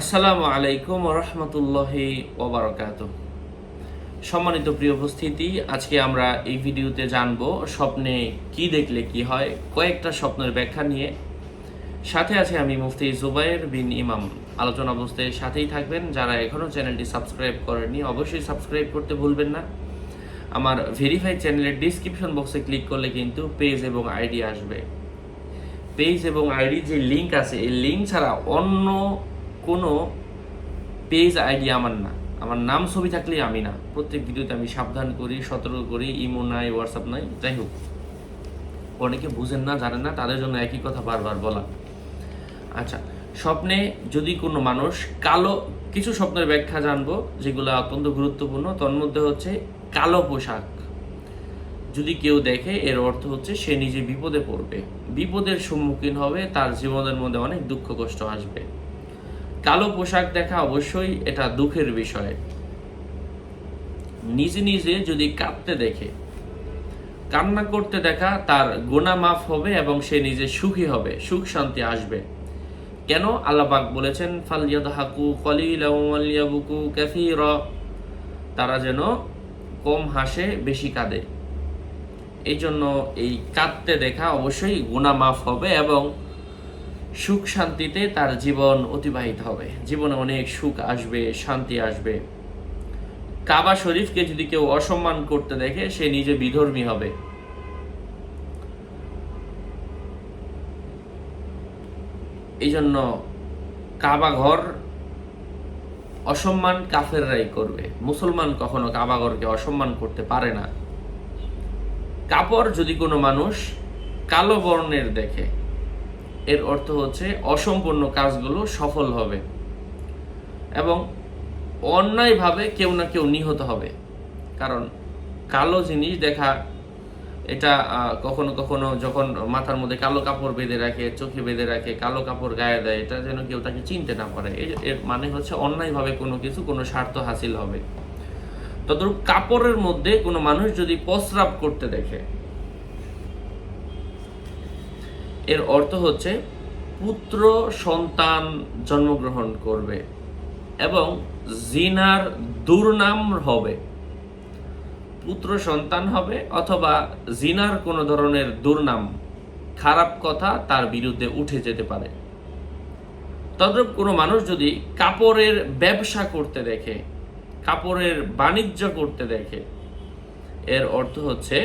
আসসালামু আলাইকুম রহমতুল্লাহি ওবরাকাত সম্মানিত প্রিয় উপস্থিতি, আজকে আমরা এই ভিডিওতে জানব স্বপ্নে কি দেখলে কি হয়, কয়েকটা স্বপ্নের ব্যাখ্যা নিয়ে। সাথে আছে আমি মুফতি জুবাইর বিন ইমাম। আলোচনা বুঝতে সাথেই থাকবেন। যারা এখনও চ্যানেলটি সাবস্ক্রাইব করেননি, অবশ্যই সাবস্ক্রাইব করতে ভুলবেন না। আমার ভেরিফাই চ্যানেলের ডিসক্রিপশন বক্সে ক্লিক করলে কিন্তু পেজ এবং আইডি আসবে। পেজ এবং আইডি যে লিঙ্ক আছে, এই লিঙ্ক ছাড়া অন্য কোনো পেজ আইডি আমার না। আমার নাম ছবি থাকলেই আমি না। প্রত্যেক ভিডিওতে আমি সাবধান করি, সতর্ক করি ইমো নাই হোয়াটসঅ্যাপ নাই, যাই হোক। অনেকে বুঝেন না, জানেন না, তাদের জন্য একই কথা বারবার বলা। আচ্ছা স্বপ্নে যদি কোনো মানুষ কালো, কিছু স্বপ্নের ব্যাখ্যা জানব, যেগুলো অত্যন্ত গুরুত্বপূর্ণ, তন্মধ্যে হচ্ছে কালো পোশাক। যদি কেউ দেখে, এর অর্থ হচ্ছে সে নিজে বিপদে পড়বে। বিপদের সম্মুখীন হবে, তার জীবনের মধ্যে অনেক দুঃখ কষ্ট আসবে। পোশাক দেখা অবশ্যই এটা দুঃখের বিষয়। নিজে নিজে যদি কাঁদতে দেখে, কান্না করতে দেখা তার গোনা মাফ হবে এবং সে নিজে সুখী হবে, সুখ শান্তি আসবে। কেন আল্লাপাক বলেছেন তারা যেন কম হাসে, বেশি কাঁদে। এই জন্য এই কাঁদতে দেখা অবশ্যই গুণা মাফ হবে এবং সুখ শান্তিতে তার জীবন অতিবাহিত হবে। জীবনে অনেক সুখ আসবে, শান্তি আসবে। কাবা শরীফকে যদি কেউ অসম্মান করতে দেখে, সে নিজে বিধর্মী হবে। এই জন্য কাবা ঘর অসম্মান কাফেররাই করবে। মুসলমান কখনো কাবা ঘরকে অসম্মান করতে পারে না। কাপড় যদি কোনো মানুষ কালো বর্ণের দেখে এর অর্থ হচ্ছে অসম্পূর্ণ কাজগুলো সফল হবে এবং অন্যায়ভাবে কেউ না কেউ নিহত হবে। কারণ কালো জিনিস দেখা, এটা কখনো কখনো যখন মাথার মধ্যে কালো কাপড় বেঁধে রাখে, চোখে বেঁধে রাখে, কালো কাপড় গায়ে দেয়, এটা যেন কেউ তাকে চিনতে না পারে। এর মানে হচ্ছে অন্যায়ভাবে কোনো কিছু, কোনো স্বার্থ হাসিল হবে। তদ্রূপ কাপড়ের মধ্যে কোনো মানুষ যদি প্রস্রাব করতে দেখে এর অর্থ হচ্ছে পুত্র সন্তান জন্মগ্রহণ করবে এবং জিনার দুর্নাম হবে। পুত্র সন্তান হবে অথবা জিনার কোনো ধরনের দুর্নাম। খারাপ কথা তার বিরুদ্ধে উঠে যেতে পারে। তদ্রূপ কোনো মানুষ যদি কাপড়ের ব্যবসা করতে দেখে, কাপড়ের বাণিজ্য করতে দেখে, এর অর্থ হচ্ছে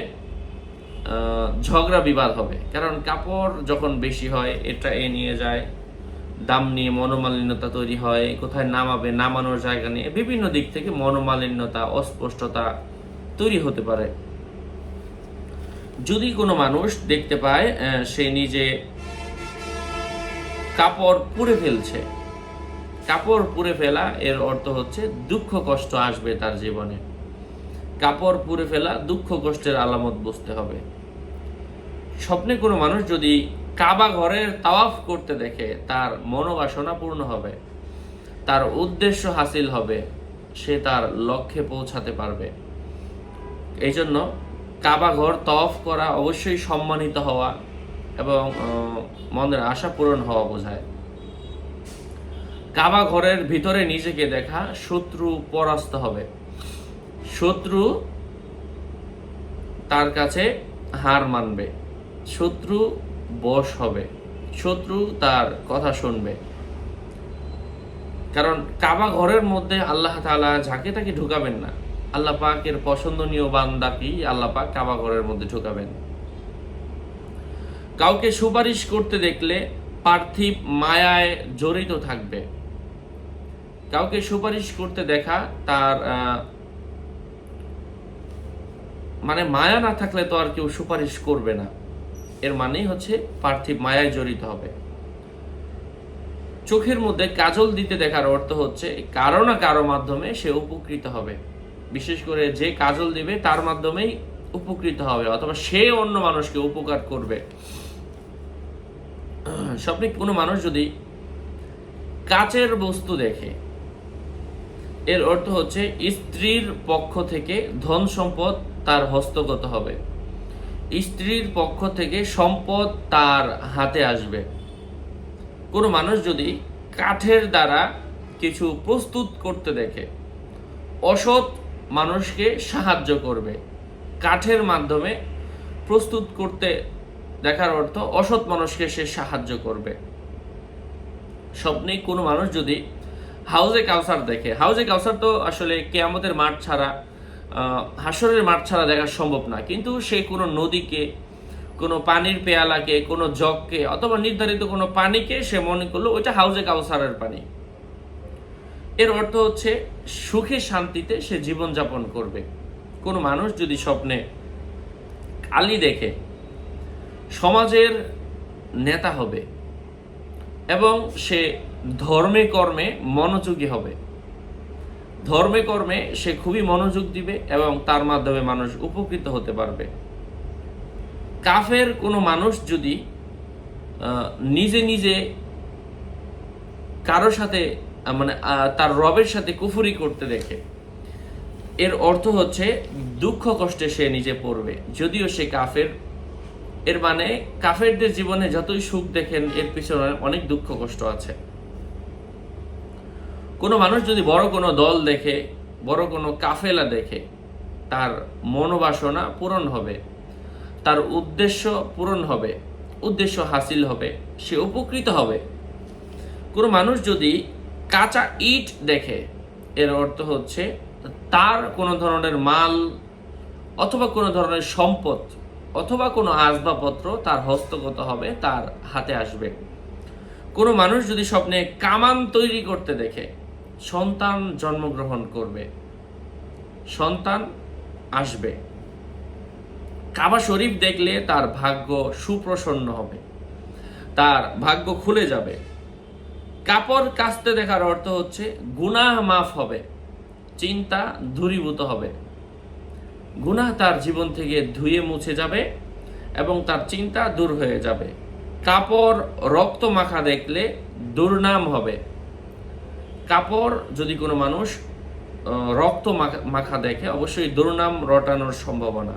ঝগড়া বিবাদ হবে। কারণ কাপড় যখন বেশি হয়, এটা এ নিয়ে যায়, দাম নিয়ে মনোমালিন্যতা তৈরি হয়, কোথায় নামাবে, নামানোর জায়গা নিয়ে বিভিন্ন দিক থেকে মনোমালিন্যতা, অস্পষ্টতা তৈরি হতে পারে। যদি কোনো মানুষ দেখতে পায় সে নিজে কাপড় পুড়ে ফেলছে, কাপড় পুড়ে ফেলা এর অর্থ হচ্ছে দুঃখ কষ্ট আসবে তার জীবনে। কাপড় পুড়ে ফেলা দুঃখ কষ্টের আলামত বুঝতে হবে। স্বপ্নে কোনো মানুষ যদি কাবা ঘরের তাওয়াফ করতে দেখে, তার মনোবাসনা পূর্ণ হবে, তার উদ্দেশ্য হাসিল হবে, সে তার লক্ষ্যে পৌঁছাতে পারবে। এই জন্য কাবা ঘর তওয়াফ করা অবশ্যই সম্মানিত হওয়া এবং মনের আশা পূরণ হওয়া বোঝায়। কাবা ঘরের ভিতরে নিজেকে দেখা শত্রু পরাস্ত হবে। শত্রু তার কাছে হার মানবে। শত্রু বশ হবে। শত্রু তার কথা শুনবে। কারণ কাবা ঘরের মধ্যে আল্লাহ তাআলা যাকে তাকে ঢুকাবেন না। আল্লাহ পাকের পছন্দনীয় বান্দাকেই আল্লাহ পাক কাবা ঘরের মধ্যে ঢুকাবেন। কাউকে সুপারিশ করতে দেখলে পার্থিব মায়ায় জড়িত থাকবে। কাউকে সুপারিশ করতে দেখা তার মানে মায়া না থাকলে তো আর কেউ সুপারিশ করবে না। এর মানেই হচ্ছে পার্থিব মায়ায় জড়িত হবে। চোখের মধ্যে কাজল দিতে দেখার অর্থ হচ্ছে, কারও না কারও মাধ্যমে সে উপকৃত হবে। বিশেষ করে যে কাজল দিবে, তার মাধ্যমেই উপকৃত হবে, অথবা সে অন্য মানুষকে উপকার করবে। স্বপ্নে কোনো মানুষ যদি কাচের বস্তু দেখে, এর অর্থ হচ্ছে স্ত্রীর পক্ষ থেকে ধন সম্পদ তার হস্তগত হবে। স্ত্রীর পক্ষ থেকে সম্পদ তার হাতে আসবে। কোনো মানুষ যদি কাঠের দ্বারা কিছু প্রস্তুত করতে দেখে, অসৎ মানুষকে সাহায্য করবে। কাঠের মাধ্যমে প্রস্তুত করতে দেখার অর্থ অসৎ মানুষকে সে সাহায্য করবে। স্বপ্নে কোনো মানুষ যদি হাউজে কাউসার দেখে, হাউজে কাউসার তো আসলে কেয়ামতের মাঠ ছাড়া হাসরের মাঠ ছাড়া দেখা সম্ভব না। কিন্তু সে কোনো নদীকে, কোনো পানির পেয়ালাকে, কোনো জগকে অথবা নির্ধারিত কোনো পানিকে সে মনে করল ওইটা হাউজে কাউসারের পানি। এর অর্থ হচ্ছে সুখে শান্তিতে সে জীবনযাপন করবে। কোনো মানুষ যদি স্বপ্নে কালি দেখে, সমাজের নেতা হবে এবং সে ধর্মে কর্মে মনোযোগী হবে ধর্মে কর্মে সে খুবই মনোযোগ দিবে এবং তার মাধ্যমে মানুষ উপকৃত হতে পারবে। কাফের কোনো মানুষ যদি নিজে নিজে কারোর সাথে মানে তার রবের সাথে কুফুরি করতে দেখে, এর অর্থ হচ্ছে দুঃখ কষ্টে সে নিজে পড়বে। যদিও সে কাফের, এর মানে কাফেরদের জীবনে যতই সুখ দেখেন, এর পিছনে অনেক দুঃখ কষ্ট আছে। কোনো মানুষ যদি বড় কোনো দল দেখে, বড় কোনো কাফেলা দেখে, তার মনোবাসনা পূরণ হবে, তার উদ্দেশ্য পূরণ হবে, উদ্দেশ্য হাসিল হবে, সে উপকৃত হবে। কোনো মানুষ যদি কাঁচা ইট দেখে, এর অর্থ হচ্ছে তার কোনো ধরনের মাল অথবা কোনো ধরনের সম্পদ অথবা কোনো আসবাবপত্র তার হস্তগত হবে, তার হাতে আসবে। কোনো মানুষ যদি স্বপ্নে কামান তৈরি করতে দেখে সন্তান জন্মগ্রহণ করবে। সন্তান আসবে। কাবা শরীফ দেখলে তার ভাগ্য সুপ্রসন্ন হবে। তার ভাগ্য খুলে যাবে। কাপড় কাচতে দেখার অর্থ হচ্ছে গুনাহ মাফ হবে, চিন্তা দূরীভূত হবে। গুনাহ তার জীবন থেকে ধুয়ে মুছে যাবে এবং তার চিন্তা দূর হয়ে যাবে। কাপড় রক্ত মাখা দেখলে দুর্নাম হবে। কাপড় যদি কোনো মানুষ রক্ত মাখা- দেখে, অবশ্যই দুর্নাম রটানোর সম্ভাবনা।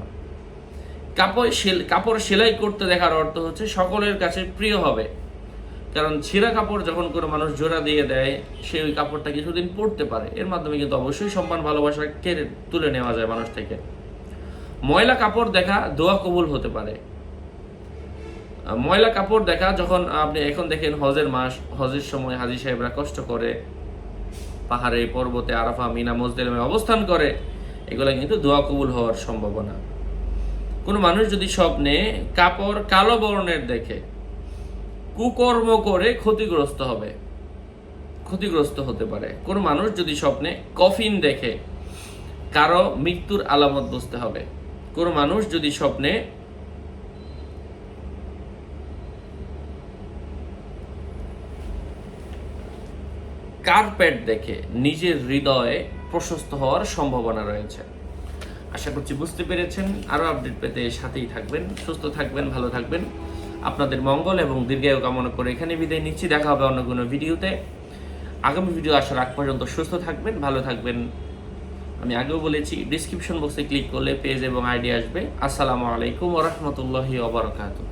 কাপড় কাপড় সেলাই করতে দেখার অর্থ হচ্ছে সকলের কাছে প্রিয় হবে। কারণ ছেঁড়া কাপড় যখন কোনো মানুষ জোড়া দিয়ে দেয়, সে ওই কাপড়টা কিছুদিন পরতে পারে। এর মাধ্যমে কিন্তু অবশ্যই সম্মান, ভালোবাসা কেড়ে তুলে নেওয়া যায় মানুষ থেকে। ময়লা কাপড় দেখা দোয়া কবুল হতে পারে। ময়লা কাপড় দেখা যখন আপনি, এখন দেখেন হজের মাস, হজের সময় হাজি সাহেবরা কষ্ট করে পাহাড়ে, পর্বতে আরাফা মিনা মজদেলমে অবস্থান করে, এগুলো কিন্তু দোয়া কবুল হওয়ার সম্ভাবনা। কোনো মানুষ যদি স্বপ্নে কাপড় কালো বর্ণের দেখে, কুকর্ম করে ক্ষতিগ্রস্ত হবে, ক্ষতিগ্রস্ত হতে পারে। কোনো মানুষ যদি স্বপ্নে কফিন দেখে, কারও মৃত্যুর আলামত বুঝতে হবে। কোনো মানুষ যদি স্বপ্নে কার্পেট দেখে নিজের হৃদয়ে প্রশস্ত হওয়ার সম্ভাবনা রয়েছে। আশা করছি বুঝতে পেরেছেন। আরও আপডেট পেতে সাথেই থাকবেন, সুস্থ থাকবেন, ভালো থাকবেন। আপনাদের মঙ্গল এবং দীর্ঘায়ু কামনা করে এখানে বিদায় নিচ্ছি। দেখা হবে অন্য কোনো ভিডিওতে। আগামী ভিডিও আসার আগ পর্যন্ত সুস্থ থাকবেন, ভালো থাকবেন। আমি আগেও বলেছি ডিসক্রিপশন বক্সে ক্লিক করলে পেজ এবং আইডি আসবে। আসসালামু আলাইকুম ওরহমতুল্লাহি ওবরাকাতুহ